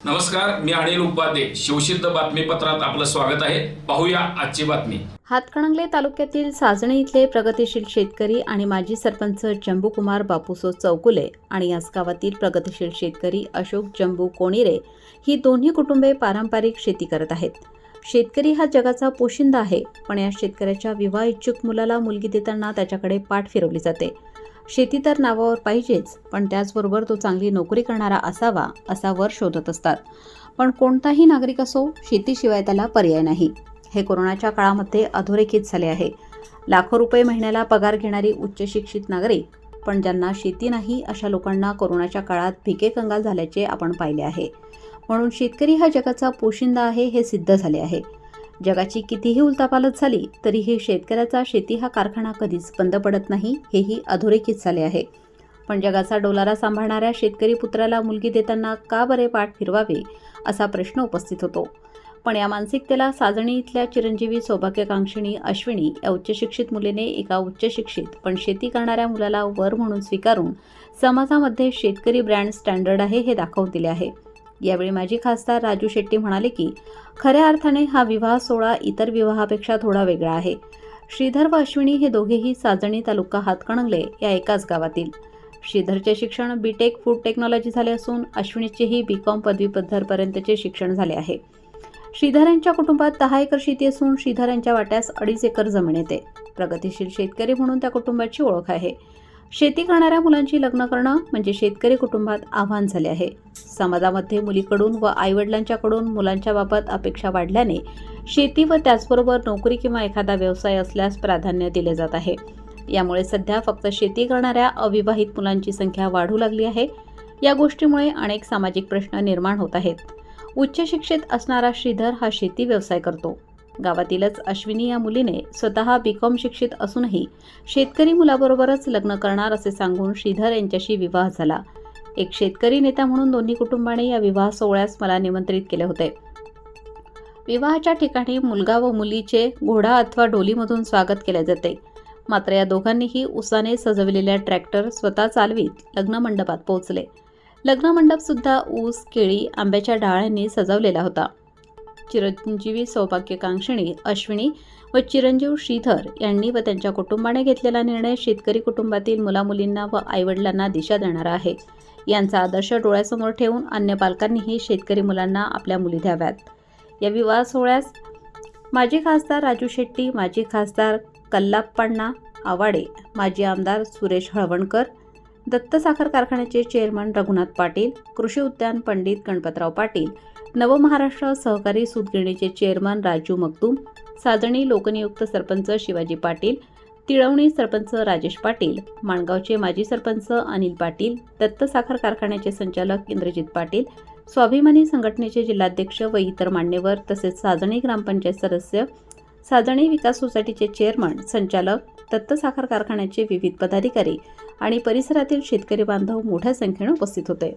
नमस्कार मी अनिल उपाध्ये. शिवसिद्ध बातमीपत्रात आपलं स्वागत आहे. पाहूया आजची बातमी. हातकणंगले तालुक्यातील साजणे इथले प्रगतिशील शेतकरी आणि माजी सरपंच जंबूकुमार बापूसो चौकुले आणि याच गावातील प्रगतिशील शेतकरी अशोक जंबू कोणिरे ही दोन्ही कुटुंबे पारंपरिक शेती करत आहेत. शेतकरी हा जगाचा पोशिंदा आहे पण या शेतकऱ्याच्या विवाह इच्छुक मुलाला मुलगी देताना त्याच्याकडे पाठ फिरवली जाते. शेती तर नावावर पाहिजेच पण त्याचबरोबर तो चांगली नोकरी करणारा असावा असा वर शोधत असतात. पण कोणताही नागरिक असो शेतीशिवाय त्याला पर्याय नाही. हे कोरोनाच्या काळामध्ये अधोरेखित झाले आहे. लाखो रुपये महिन्याला पगार घेणारी उच्च शिक्षित नागरिक पण ज्यांना शेती नाही अशा लोकांना कोरोनाच्या काळात भिके कंगाल झाल्याचे आपण पाहिले आहे. म्हणून शेतकरी हा जगाचा पोशिंदा आहे हे सिद्ध झाले आहे. जगाची कितीही उलतापालत झाली तरीही शेतकऱ्याचा शेती हा कारखाना कधीच बंद पडत नाही हेही अधोरेखित झाले आहे. पण जगाचा डोलारा सांभाळणाऱ्या शेतकरी पुत्राला मुलगी देताना का बरे पाठ फिरवावे असा प्रश्न उपस्थित होतो. पण या मानसिकतेला साजणी इथल्या चिरंजीवी सौभाग्यकांक्षिणी अश्विनी या उच्चशिक्षित मुलीने एका उच्चशिक्षित पण शेती करणाऱ्या मुलाला वर म्हणून स्वीकारून समाजामध्ये शेतकरी ब्रँड स्टँडर्ड आहे हे दाखवून दिले आहे. यावेळी माजी खासदार राजू शेट्टी म्हणाले की खऱ्या अर्थाने हा विवाह सोहळा इतर विवाहापेक्षा थोडा वेगळा आहे. श्रीधर व अश्विनी हे दोघेही साजणी तालुका हातकणंगले या एकाच गावातील. श्रीधरचे शिक्षण बीटेक फूड टेक्नॉलॉजी झाले असून अश्विनीचेही बी कॉम पदवीपद्धरपर्यंतचे शिक्षण झाले आहे. श्रीधर यांच्या कुटुंबात दहा एकर शेती असून श्रीधर यांच्या वाट्यास अडीच एकर जमीन येते. प्रगतीशील शेतकरी म्हणून त्या कुटुंबाची ओळख आहे. शेती करणाऱ्या मुलांची लग्न करणं म्हणजे शेतकरी कुटुंबात आव्हान झाले आहे. समाजामध्ये मुलीकडून व आईवडिलांच्याकडून मुलांच्या बाबत अपेक्षा वाढल्याने शेती व त्याचबरोबर नोकरी किंवा एखादा व्यवसाय असल्यास प्राधान्य दिले जात आहे. यामुळे सध्या फक्त शेती करणाऱ्या अविवाहित मुलांची संख्या वाढू लागली आहे. या गोष्टीमुळे अनेक सामाजिक प्रश्न निर्माण होत आहेत. उच्च शिक्षित असणारा श्रीधर हा शेती व्यवसाय करतो. गावातीलच अश्विनी या मुलीने स्वतः बीकॉम शिक्षित असूनही शेतकरी मुलाबरोबरच लग्न करणार असे सांगून श्रीधर यांच्याशी विवाह झाला. एक शेतकरी नेता म्हणून दोन्ही कुटुंबाने या विवाह सोहळ्यास मला निमंत्रित केले होते. विवाहाच्या ठिकाणी मुलगा व मुलीचे घोडा अथवा डोलीमधून स्वागत केले जाते. मात्र या दोघांनीही उसाने सजविलेल्या ट्रॅक्टर स्वतः चालवीत लग्न मंडपात पोहोचले. लग्न मंडप सुद्धा ऊस केळी आंब्याच्या डाळ्यांनी सजवलेला होता. चिरंजीवी सौभाग्यकांक्षिणी अश्विनी व चिरंजीव श्रीधर यांनी व त्यांच्या कुटुंबाने घेतलेला निर्णय शेतकरी कुटुंबातील मुलामुलींना व आईवडिलांना दिशा देणारा आहे. यांचा आदर्श डोळ्यासमोर ठेवून अन्य पालकांनीही शेतकरी मुलांना आपल्या मुली द्याव्यात. या विवाह सोहळ्यास माजी खासदार राजू शेट्टी माजी खासदार कल्लाप्पाण्णा आवाडे माजी आमदार सुरेश हळवणकर दत्त साखर कारखान्याचे चेअरमन रघुनाथ पाटील कृषी उद्यान पंडित गणपतराव पाटील नवमहाराष्ट्र सहकारी सूतगिरणीचे चेअरमन राजू मकदूम साजणी लोकनियुक्त सरपंच शिवाजी पाटील तिळवणी सरपंच राजेश पाटील माणगावचे माजी सरपंच अनिल पाटील दत्त साखर कारखान्याचे संचालक इंद्रजित पाटील स्वाभिमानी संघटनेचे जिल्हाध्यक्ष व इतर मान्यवर तसेच साजणी ग्रामपंचायत सदस्य साजणी विकास सोसायटीचे चेअरमन संचालक दत्त साखर कारखान्याचे विविध पदाधिकारी आणि परिसरातील शेतकरी बांधव मोठ्या संख्येने उपस्थित होते.